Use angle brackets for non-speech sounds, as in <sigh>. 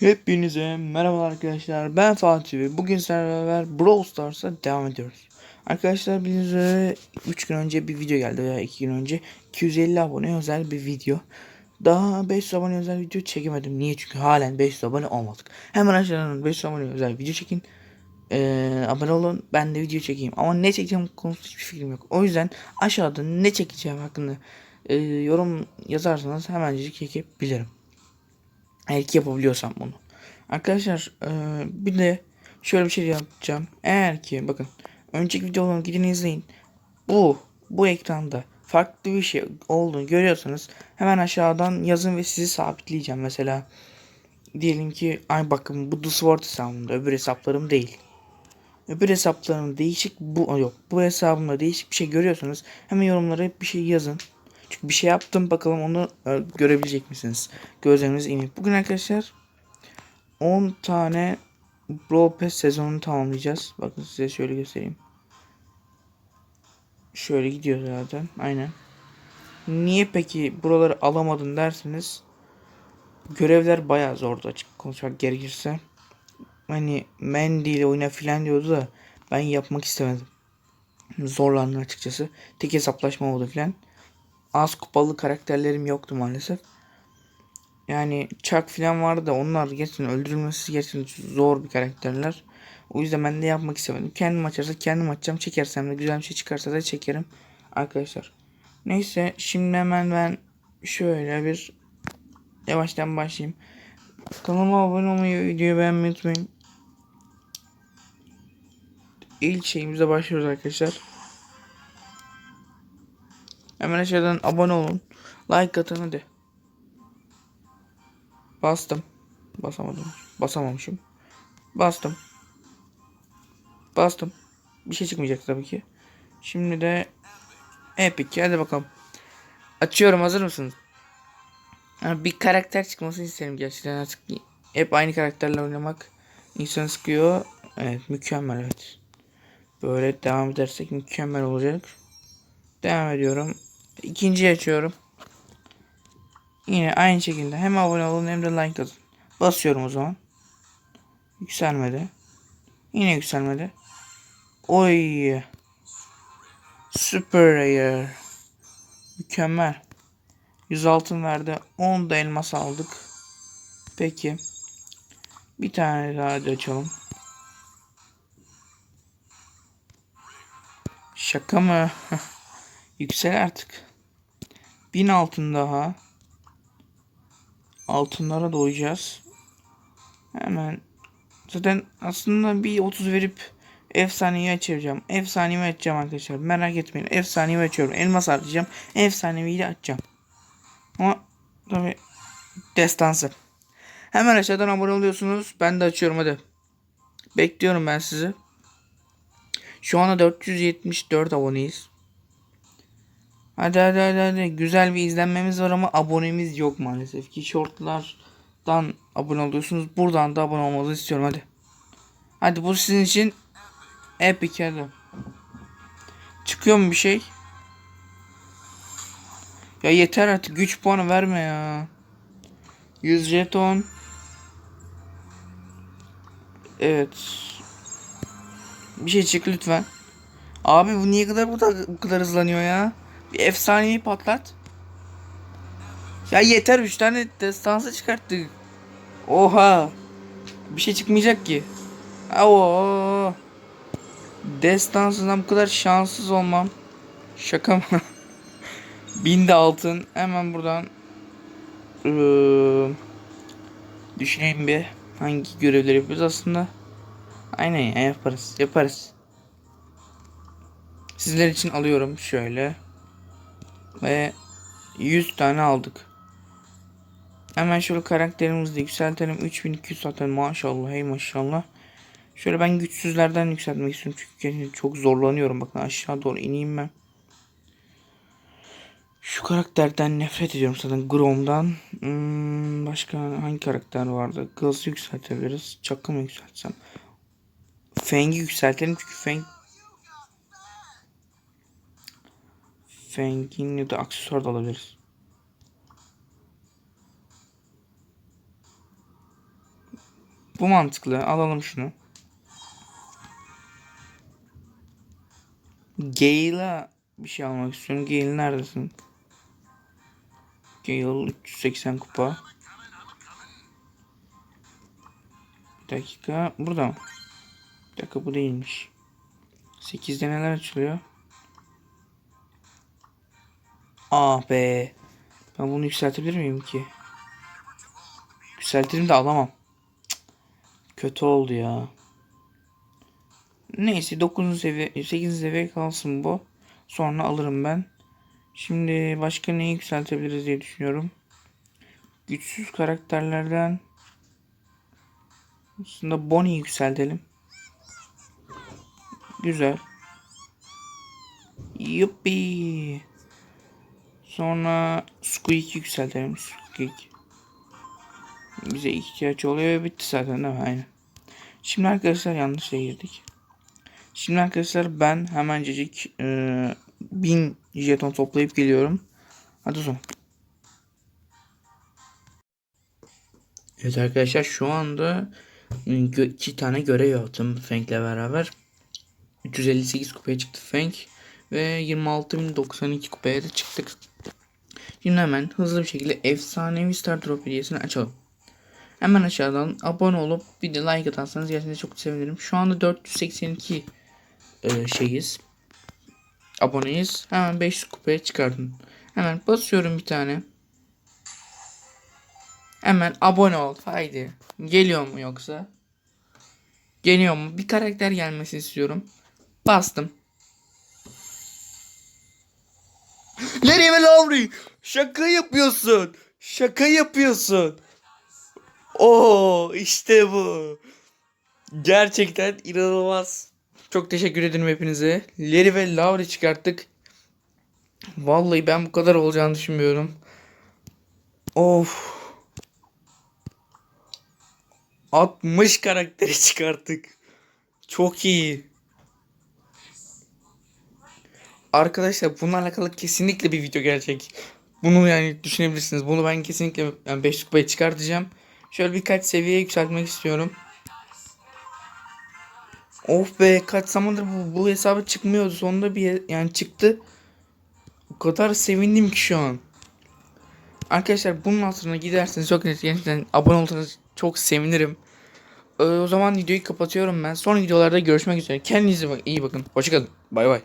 Hepinize merhabalar arkadaşlar. Ben Fatih ve bugün sizlerle beraber Brawl Stars'a devam ediyoruz. Arkadaşlar bildiğiniz üzere 3 gün önce bir video geldi veya 2 gün önce 250 abone özel bir video. Daha 500 abone özel video çekemedim. Niye? Çünkü halen 500 abone olmadık. Hemen aşağıdan 500 abone özel video çekin. Ee, abone olun ben de video çekeyim. Ama ne çekeceğim konusunda hiçbir fikrim yok. O yüzden aşağıda ne çekeceğim hakkında e, yorum yazarsanız hemencik çekebilirim. Eğer ki yapabiliyorsam bunu. Arkadaşlar e, bir de şöyle bir şey yapacağım. Eğer ki bakın önceki videolarımı gidin izleyin. Bu bu ekranda farklı bir şey olduğunu görüyorsanız hemen aşağıdan yazın ve sizi sabitleyeceğim. Mesela diyelim ki ay bakın bu The Sword hesabımda öbür hesaplarım değil. Öbür hesaplarım değişik bu yok. Bu hesabımda değişik bir şey görüyorsanız hemen yorumlara bir şey yazın. Çünkü bir şey yaptım bakalım onu e, görebilecek misiniz? Gözleriniz inip. Bugün arkadaşlar 10 tane Brawl Pass sezonunu tamamlayacağız. Bakın size şöyle göstereyim. Şöyle gidiyor zaten. Aynen. Niye peki buraları alamadın derseniz görevler bayağı zordu açık konuşmak gerekirse. Hani Mandy ile oyna filan diyordu da ben yapmak istemedim. Zorlandım açıkçası. Tek hesaplaşma oldu filan az kupalı karakterlerim yoktu maalesef. Yani Chuck falan vardı da onlar gerçekten öldürülmesi gerçekten zor bir karakterler. O yüzden ben de yapmak istemedim. Kendim açarsa kendim açacağım. Çekersem de güzel bir şey çıkarsa da çekerim arkadaşlar. Neyse şimdi hemen ben şöyle bir yavaştan başlayayım. Kanalıma abone olmayı, videoyu beğenmeyi unutmayın. İlk şeyimize başlıyoruz arkadaşlar. Hemen aşağıdan abone olun. Like atın hadi. Bastım. Basamadım. Basamamışım. Bastım. Bastım. Bir şey çıkmayacak tabii ki. Şimdi de Epic. Hadi bakalım. Açıyorum. Hazır mısınız? Bir karakter çıkmasını isterim gerçekten artık. Hep aynı karakterle oynamak insanı sıkıyor. Evet mükemmel evet. Böyle devam edersek mükemmel olacak. Devam ediyorum. İkinciyi açıyorum. Yine aynı şekilde hem abone olun hem de like atın. Basıyorum o zaman. Yükselmedi. Yine yükselmedi. Oy. Super rare. Mükemmel. 100 altın verdi. 10 da elmas aldık. Peki. Bir tane daha hadi açalım. Şaka mı? <laughs> Yüksel artık. Bin altın daha. Altınlara doyacağız. Hemen. Zaten aslında bir 30 verip efsaneyi açacağım. Efsaneyi açacağım arkadaşlar. Merak etmeyin. Efsaneyi açıyorum. Elmas harcayacağım. Efsaneyi de açacağım. Ama tabi destansı. Hemen aşağıdan abone oluyorsunuz. Ben de açıyorum hadi. Bekliyorum ben sizi. Şu anda 474 aboneyiz. Hadi hadi hadi hadi. Güzel bir izlenmemiz var ama abonemiz yok maalesef ki. Shortlardan abone oluyorsunuz. Buradan da abone olmanızı istiyorum hadi. Hadi bu sizin için epic hadi. Çıkıyor mu bir şey? Ya yeter artık güç puanı verme ya. 100 jeton. Evet. Bir şey çık lütfen. Abi bu niye kadar bu, bu kadar hızlanıyor ya? Bir efsaneyi patlat. Ya yeter 3 tane destansı çıkarttık. Oha. Bir şey çıkmayacak ki. Oo. Destansından bu kadar şanssız olmam. Şaka mı? <laughs> Binde altın. Hemen buradan ee, düşüneyim bir hangi görevleri yapıyoruz aslında. Aynen ya yaparız. Yaparız. Sizler için alıyorum şöyle. Ve 100 tane aldık. Hemen şöyle karakterimizi de yükseltelim. 3200 zaten maşallah hey maşallah. Şöyle ben güçsüzlerden yükseltmek istiyorum. Çünkü çok zorlanıyorum. Bakın aşağı doğru ineyim ben. Şu karakterden nefret ediyorum zaten. Grom'dan. Hmm, başka hangi karakter vardı? Gaz'ı yükseltebiliriz. Çakı yükseltsem? Feng'i yükseltelim çünkü Feng Feng'in ya da aksesuar da alabiliriz. Bu mantıklı. Alalım şunu. Gale'a bir şey almak istiyorum. Gale neredesin? Gale 380 kupa. Bir dakika. Burada mı? Bir dakika bu değilmiş. 8'de neler açılıyor? Ah be. Ben bunu yükseltebilir miyim ki? Yükseltirim de alamam. Cık. Kötü oldu ya. Neyse 9. seviye 8. seviye kalsın bu. Sonra alırım ben. Şimdi başka neyi yükseltebiliriz diye düşünüyorum. Güçsüz karakterlerden aslında Bonnie'yi yükseltelim. Güzel. Yuppi. Sonra Squeak yükseltelim. Squeak. Bize ihtiyaç oluyor ve bitti zaten değil mi? Aynen. Şimdi arkadaşlar yanlış şeye girdik. Şimdi arkadaşlar ben hemencecik e, 1000 jeton toplayıp geliyorum. Hadi zaman. Evet arkadaşlar şu anda gö- iki tane görev yaptım Fank'le beraber. 358 kupaya çıktı Fank ve 26.092 kupaya da çıktık. Şimdi hemen hızlı bir şekilde efsanevi Star Drop hediyesini açalım. Hemen aşağıdan abone olup bir de like atarsanız gerçekten çok sevinirim. Şu anda 482 e, şeyiz. Aboneyiz. Hemen 500 kupaya çıkardım. Hemen basıyorum bir tane. Hemen abone ol. Haydi. Geliyor mu yoksa? Geliyor mu? Bir karakter gelmesini istiyorum. Bastım. Larry ve Lowry. Şaka yapıyorsun. Şaka yapıyorsun. Oo işte bu. Gerçekten inanılmaz. Çok teşekkür ederim hepinize. Larry ve Lowry çıkarttık. Vallahi ben bu kadar olacağını düşünmüyorum. Of. 60 karakteri çıkarttık. Çok iyi. Arkadaşlar bununla alakalı kesinlikle bir video gelecek. Bunu yani düşünebilirsiniz. Bunu ben kesinlikle yani 5 kupaya çıkartacağım. Şöyle birkaç seviye yükseltmek istiyorum. Of be kaç zamandır bu, bu hesabı çıkmıyordu. Sonunda bir yani çıktı. O kadar sevindim ki şu an. Arkadaşlar bunun altına giderseniz çok gerçekten abone olursanız çok sevinirim. Ee, o zaman videoyu kapatıyorum ben. Son videolarda görüşmek üzere. Kendinize bak- iyi bakın. Hoşçakalın. Bay bay.